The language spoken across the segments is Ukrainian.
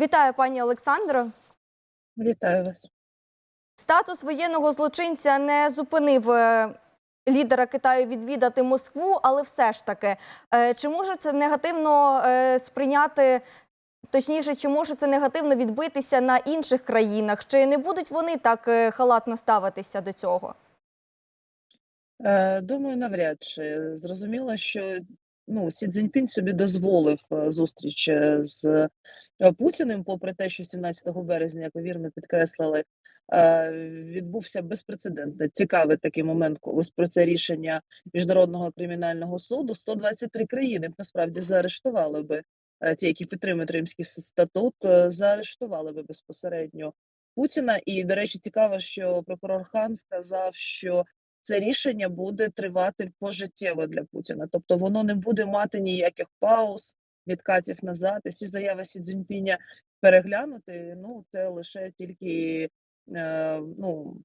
Вітаю, пані Олександро. Вітаю вас. Статус воєнного злочинця не зупинив е, лідера Китаю відвідати Москву, але все ж таки, е, чи може це негативно е, сприйняти? Точніше, чи може це негативно відбитися на інших країнах? Чи не будуть вони так халатно ставитися до цього? Думаю, навряд чи зрозуміло, що ну, Сі Цзіньпінь собі дозволив е, зустріч е, з е, Путіним, попри те, що 17 березня, як ви вірно підкреслили, відбувся безпрецедентний цікавий такий момент, коли про це рішення міжнародного кримінального суду 123 країни насправді заарештували би ті, які підтримують Римський статут, заарештували би безпосередньо Путіна. І, до речі, цікаво, що прокурор Хан сказав, що це рішення буде тривати пожиттєво для Путіна. Тобто воно не буде мати ніяких пауз, відкатів назад. І всі заяви Сі Цзіньпіня переглянути. Ну це лише тільки е, ну,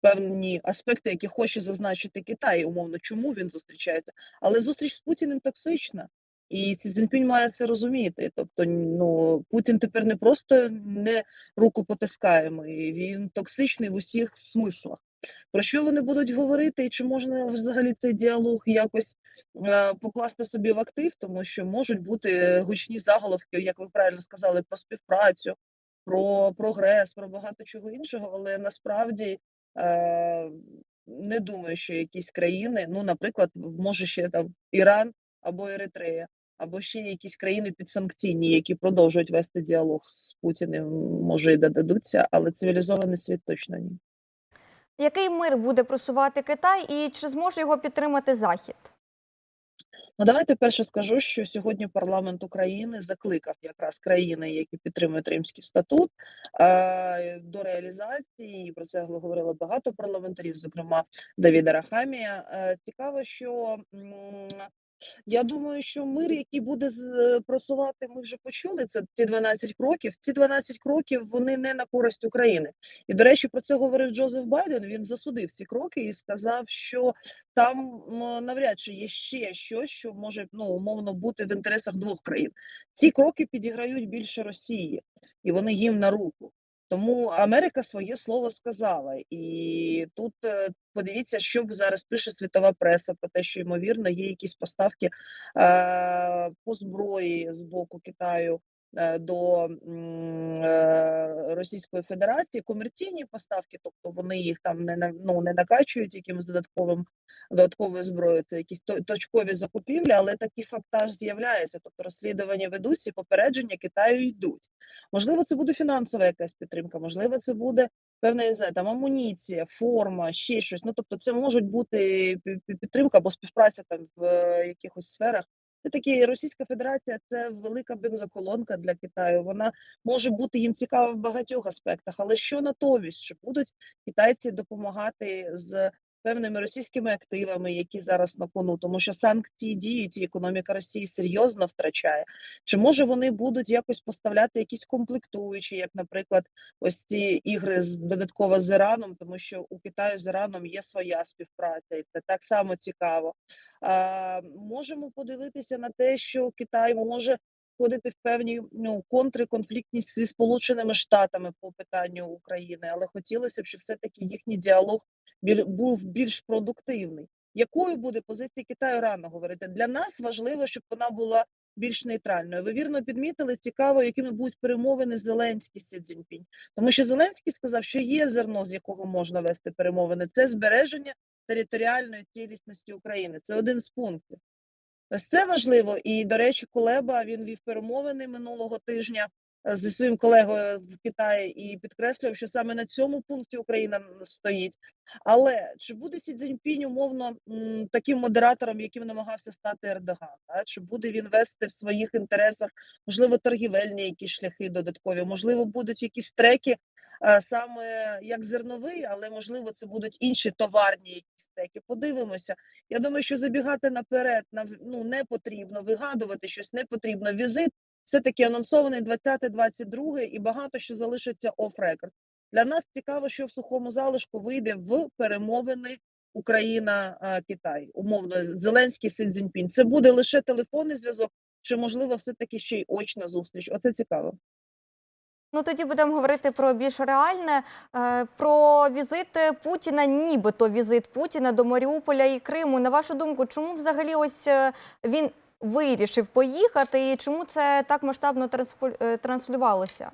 певні аспекти, які хоче зазначити Китай, умовно, чому він зустрічається. Але зустріч з Путіним токсична. І Сі Цзіньпінь має це розуміти. Тобто, ну Путін тепер не просто не рукопотискаємий, він токсичний в усіх смислах. Про що вони будуть говорити, і чи можна взагалі цей діалог якось е, покласти собі в актив, тому що можуть бути гучні заголовки, як ви правильно сказали, про співпрацю, про прогрес, про багато чого іншого, але насправді е, не думаю, що якісь країни, ну, наприклад, може ще там Іран або Еритрея, або ще якісь країни підсанкційні, які продовжують вести діалог з Путіним, може і додадуться, але цивілізований світ точно ні. Який мир буде просувати Китай і чи зможе його підтримати Захід? Ну, давайте перше скажу, що сьогодні парламент України закликав якраз країни, які підтримують Римський статут, е, до реалізації. І про це говорило багато парламентарів, зокрема Давіда Рахамія. Е, Цікаво, що я думаю, що мир, який буде просувати, ми вже почули. Це ці 12 кроків. Ці 12 кроків вони не на користь України. І до речі, про це говорив Джозеф Байден. Він засудив ці кроки і сказав, що там навряд чи є ще щось, що може ну умовно бути в інтересах двох країн. Ці кроки підіграють більше Росії, і вони їм на руку. Тому Америка своє слово сказала, і тут е, подивіться, що зараз пише світова преса про те, що ймовірно є якісь поставки е, по зброї з боку Китаю до е, Російської Федерації, комерційні поставки, тобто вони їх там не ну, не накачують якимось додатковим додатковою зброєю. Це якісь точкові закупівлі, але такий фактаж з'являється. Тобто розслідування ведуться, попередження Китаю йдуть. Можливо, це буде фінансова якась підтримка, можливо, це буде певна не знаю, там амуніція, форма, ще щось. Ну тобто, це можуть бути пі- пі- підтримка або співпраця там в е, якихось сферах. Такі Російська Федерація це велика бензоколонка для Китаю. Вона може бути їм цікава в багатьох аспектах. Але що натомість? що будуть китайці допомагати з певними російськими активами, які зараз на кону, тому що санкції діють, і економіка Росії серйозно втрачає. Чи може вони будуть якось поставляти якісь комплектуючі, як, наприклад, ось ці ігри з додатково з Іраном, тому що у Китаю з Іраном є своя співпраця, і це так само цікаво. А, можемо подивитися на те, що Китай може входити в певні ну контри конфліктність зі Сполученими Штатами по питанню України, але хотілося б, щоб все таки їхній діалог був більш продуктивний. Якою буде позиція Китаю рано говорити? Для нас важливо, щоб вона була більш нейтральною. Ви вірно підмітили, цікаво, якими будуть перемовини Зеленський Сі Цзіньпінь. Тому що Зеленський сказав, що є зерно, з якого можна вести перемовини. Це збереження територіальної цілісності України. Це один з пунктів. Ось це важливо. І, до речі, Кулеба він вів перемовини минулого тижня зі своїм колегою в Китаї і підкреслював, що саме на цьому пункті Україна стоїть. Але чи буде Сі Цзіньпінь умовно таким модератором, яким намагався стати Ердоган? Та? Чи буде він вести в своїх інтересах, можливо, торгівельні якісь шляхи додаткові, можливо, будуть якісь треки. е, Саме як зерновий, але можливо це будуть інші товарні якісь треки. Подивимося. Я думаю, що забігати наперед ну, не потрібно, вигадувати щось не потрібно. Візит все-таки анонсований 20-22 і багато що залишиться оф-рекорд. Для нас цікаво, що в сухому залишку вийде в перемовини Україна-Китай. Умовно, Зеленський Сі Цзіньпінь. Це буде лише телефонний зв'язок, чи можливо все-таки ще й очна зустріч? Оце цікаво. Ну тоді будемо говорити про більш реальне, е, про візит Путіна, нібито візит Путіна до Маріуполя і Криму. На вашу думку, чому взагалі ось е, він вирішив поїхати, і чому це так масштабно е, транслювалося?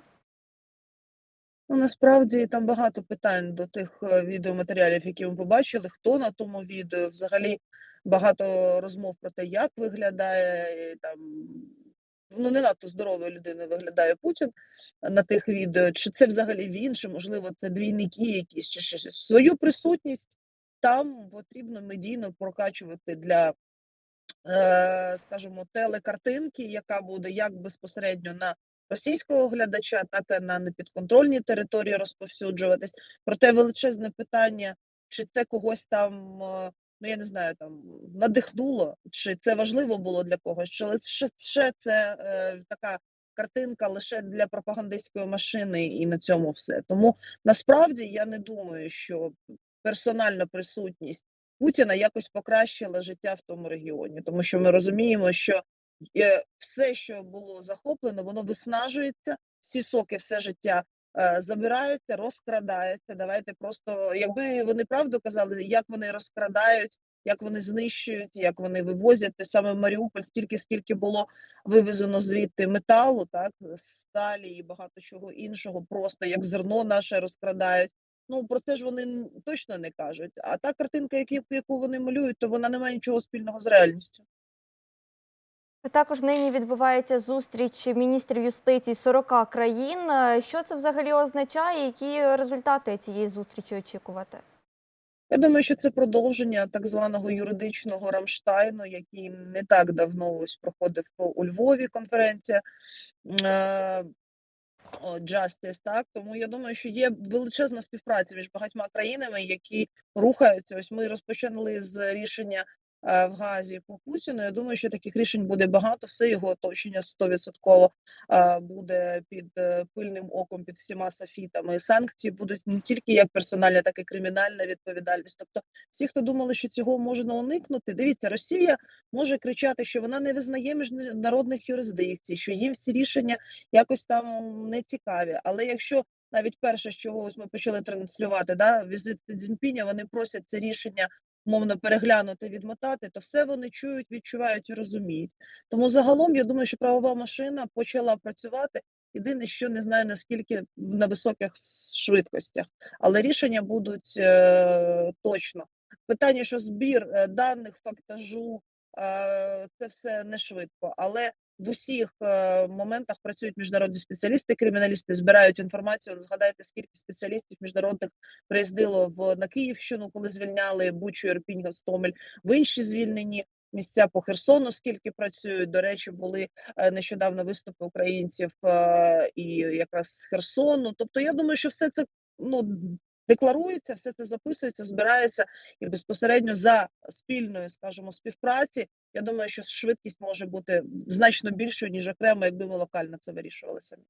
Ну, насправді там багато питань до тих е, відеоматеріалів, які ми побачили. Хто на тому відео? Взагалі багато розмов про те, як виглядає і там. Ну, не надто здоровою людиною виглядає Путін на тих відео. Чи це взагалі він, чи можливо це двійники якісь, чи щось. Свою присутність там потрібно медійно прокачувати для, скажімо, телекартинки, яка буде як безпосередньо на російського глядача, так і на непідконтрольній території розповсюджуватись. Проте величезне питання, чи це когось там, е, ну я не знаю, там надихнуло, чи це важливо було для когось, чи лише ще це е, така картинка лише для пропагандистської машини, і на цьому все. Тому насправді я не думаю, що персональна присутність Путіна якось покращила життя в тому регіоні, тому що ми розуміємо, що е, все, що було захоплено, воно виснажується, всі соки, все життя е, забираються, розкрадаються. Давайте просто, якби вони правду казали, як вони розкрадають, як вони знищують, як вони вивозять те саме Маріуполь, стільки скільки було вивезено звідти металу, так сталі і багато чого іншого, просто як зерно наше розкрадають. Ну про це ж вони точно не кажуть. А та картинка, яку вони малюють, то вона не має нічого спільного з реальністю. Також нині відбувається зустріч міністрів юстиції 40 країн. Е, Що це взагалі означає? Які результати цієї зустрічі очікувати? Я думаю, що це продовження так званого юридичного Рамштайну, який не так давно ось проходив у Львові конференція е, Justice, так тому я думаю, що є величезна співпраця між багатьма країнами, які рухаються. Ось ми розпочали з рішення в Газі по Путіну. Я думаю, що таких рішень буде багато. Все його оточення 100% е, буде під е, пильним оком, під всіма софітами. Санкції будуть не тільки як персональна, так і кримінальна відповідальність. Тобто, всі, хто думали, що цього можна уникнути, дивіться, Росія може кричати, що вона не визнає міжнародних юрисдикцій, що їм всі рішення якось там не цікаві. Але якщо навіть перше, з чого ось ми почали транслювати, да, візит Сі Цзіньпіня, вони просять це рішення мовно переглянути, відмотати, то все вони чують, відчувають і розуміють. Тому загалом я думаю, що правова машина почала працювати. Єдине, що не знаю наскільки на високих швидкостях, але рішення будуть е, точно. Питання, що збір е, даних, фактажу, е, це все не швидко, але в усіх е, моментах працюють міжнародні спеціалісти, криміналісти, збирають інформацію. Згадайте, скільки спеціалістів міжнародних приїздило в на Київщину, коли звільняли Бучу, Ірпінь, Гостомель, в інші звільнені місця по Херсону. Скільки працюють? До речі, були е, нещодавно виступи українців е, і якраз з Херсону. Тобто, я думаю, що все це ну. Декларується, все це записується, збирається і безпосередньо за спільною, скажімо, співпраці. Я думаю, що швидкість може бути значно більшою ніж окремо, якби ми локально це вирішували самі.